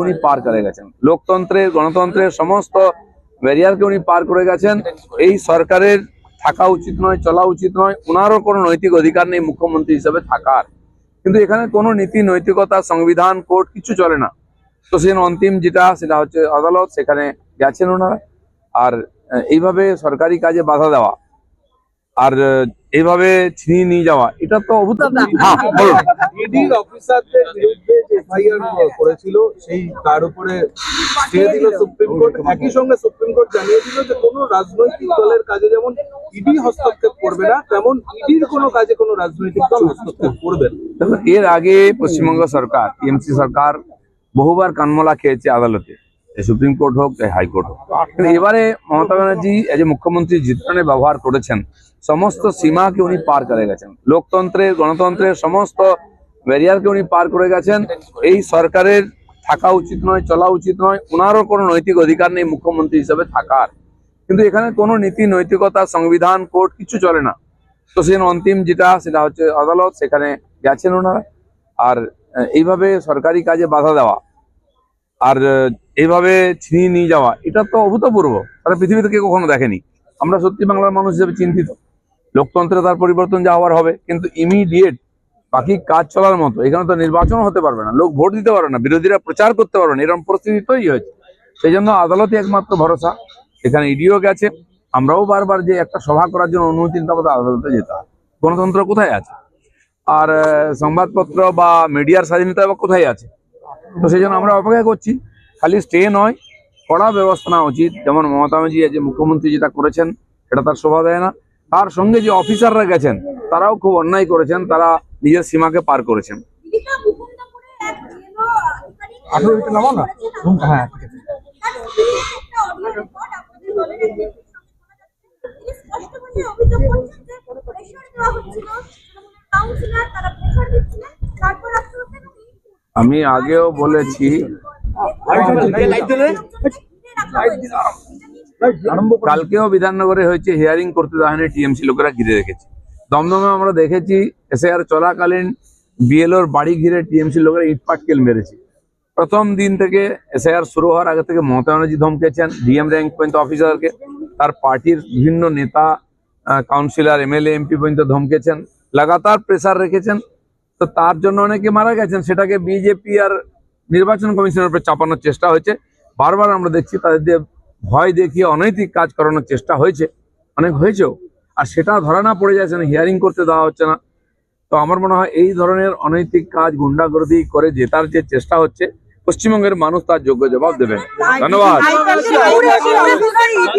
উনি পার করে গেছেন? লোকতন্ত্রের গণতন্ত্রের সমস্ত ব্যারিয়ারকে উনি পার করে গেছেন। এই সরকারের থাকা উচিত নয়, চলা উচিত নয়। ওনারও কোনো নৈতিক অধিকার নেই মুখ্যমন্ত্রী হিসেবে থাকার। কিন্তু এখানে কোনো নীতি, নৈতিকতা, সংবিধান কোর্ট কিছু চলে না। তো সেখানে অন্তিম যেটা, সেটা হচ্ছে আদালত, সেখানে গেছেন ওনারা আর এইভাবে সরকারি কাজে বাধা দেওয়া। আর এইভাবে ছিনিয়ে নিয়ে যাওয়া এটা তো হ্যাঁ বলুন। ইডির অফিসারদের বিরুদ্ধে যে এফআইআর করেছিল সেই তার উপরে দিল সুপ্রিম কোর্ট একই সঙ্গে সুপ্রিম কোর্ট জানিয়ে দিল যে কোনো রাজনৈতিক দলের কাজে যেমন ইডি হস্তক্ষেপ করবে না তেমন ইডির কোনো কাজে কোনো রাজনৈতিক দল হস্তক্ষেপ করবে এর আগে পশ্চিমবঙ্গ সরকার এমসি সরকার বহুবার কানমলা খেয়েছে আদালতে। সুপ্রিম কোর্ট হোক হাইকোর্ট হোক। এবারে মমতা ব্যানার্জি এ মুখ্যমন্ত্রী জিতনে ব্যবহার করেছেন, সমস্ত সীমাকে উনি পার করে গেছেন। লোকতন্ত্রের, গণতন্ত্রের সমস্ত ব্যারিয়ারকে উনি পার করে গেছেন। এই সরকারের থাকা উচিত নয়, চলা উচিত নয় ওনারও কোনো নৈতিক অধিকার নেই মুখ্যমন্ত্রী হিসেবে থাকার। কিন্তু এখানে কোনো নীতি, নৈতিকতা, সংবিধান, কোর্ট কিছু চলে না। তো সেখানে অন্তিম যেটা, সেটা হচ্ছে আদালত, সেখানে গেছেন ওনারা আর এইভাবে সরকারি কাজে বাধা দেওয়া। আর এইভাবে ছিনিয়ে নিয়ে যাওয়া, এটা তো অভূতপূর্ব। তারা পৃথিবীতে কেউ কখনো দেখেনি। আমরা সত্যি বাংলার মানুষ হিসেবে চিন্তিত। লোকতন্ত্রে তার পরিবর্তন যা হওয়ার হবে, কিন্তু ইমিডিয়েট বাকি কাজ চলার মতো, এখানে তো নির্বাচন হতে পারবে না, লোক ভোট দিতে পারবে না, বিরোধীরা প্রচার করতে পারবে না, এরকম পরিস্থিতি তৈরি হয়েছে। সেই জন্য আদালতে একমাত্র ভরসা, এখানে ইডিও গেছে, আমরাও বারবার যে একটা সভা করার জন্য অনুমতি নিতে হবে, আদালতে যেতে হয় গণতন্ত্র কোথায় আছে? আর সংবাদপত্র বা মিডিয়ার স্বাধীনতা কোথায় আছে? তো সেই জন্য আমরা অপেক্ষা করছি। খালি স্টে নয় কড়া ব্যবস্থা নেওয়া উচিত। যেমন মমতা ব্যানার্জি যে মুখ্যমন্ত্রী যেটা করেছেন এটা তার শোভা দেয় না। তার সঙ্গে যে অফিসাররা গেছেন তারাও খুব অন্যায় করেছেন তারা নিজের সীমাকে পার করেছেন। হ্যাঁ, আমি আগেও বলেছি কালকেও বিধাননগরে হয়েছে হিয়ারিং করতে দেওয়া টিএমসি লোকেরা ঘিরে রেখেছে। দমদমে আমরা দেখেছি এসআইআর চলাকালীন বিএলওর বাড়ি ঘিরে টিএমসি লোকেরা ইট পাটকেল মেরেছে। প্রথম দিন থেকে এসআইআর শুরু হওয়ার আগে থেকে মমতা ব্যানার্জি ধমকেছেন ডিএম র্যাঙ্ক পর্যন্ত অফিসারকে তার পার্টির বিভিন্ন নেতা কাউন্সিলর এমএলএ এমপি পর্যন্ত ধমকেছেন লাগাতার প্রেসার রেখেছেন। তো তার জন্য অনেকে মারা গেছেন সেটাকে বিজেপি আর নির্বাচন কমিশনের উপর চাপানোর চেষ্টা হয়েছে। বারবার আমরা দেখছি তাদের দিয়ে ভয় দেখিয়ে অনৈতিক কাজ করানোর চেষ্টা হয়েছে অনেক হয়েছেও। আর সেটা ধরা না পড়ে যাচ্ছে না হিয়ারিং করতে দেওয়া হচ্ছে না। তো আমার মনে হয় এই ধরনের অনৈতিক কাজ গুন্ডাগর্দি করে জেতার যে চেষ্টা হচ্ছে পশ্চিমবঙ্গের মানুষ তার যোগ্য জবাব দেবেন ধন্যবাদ।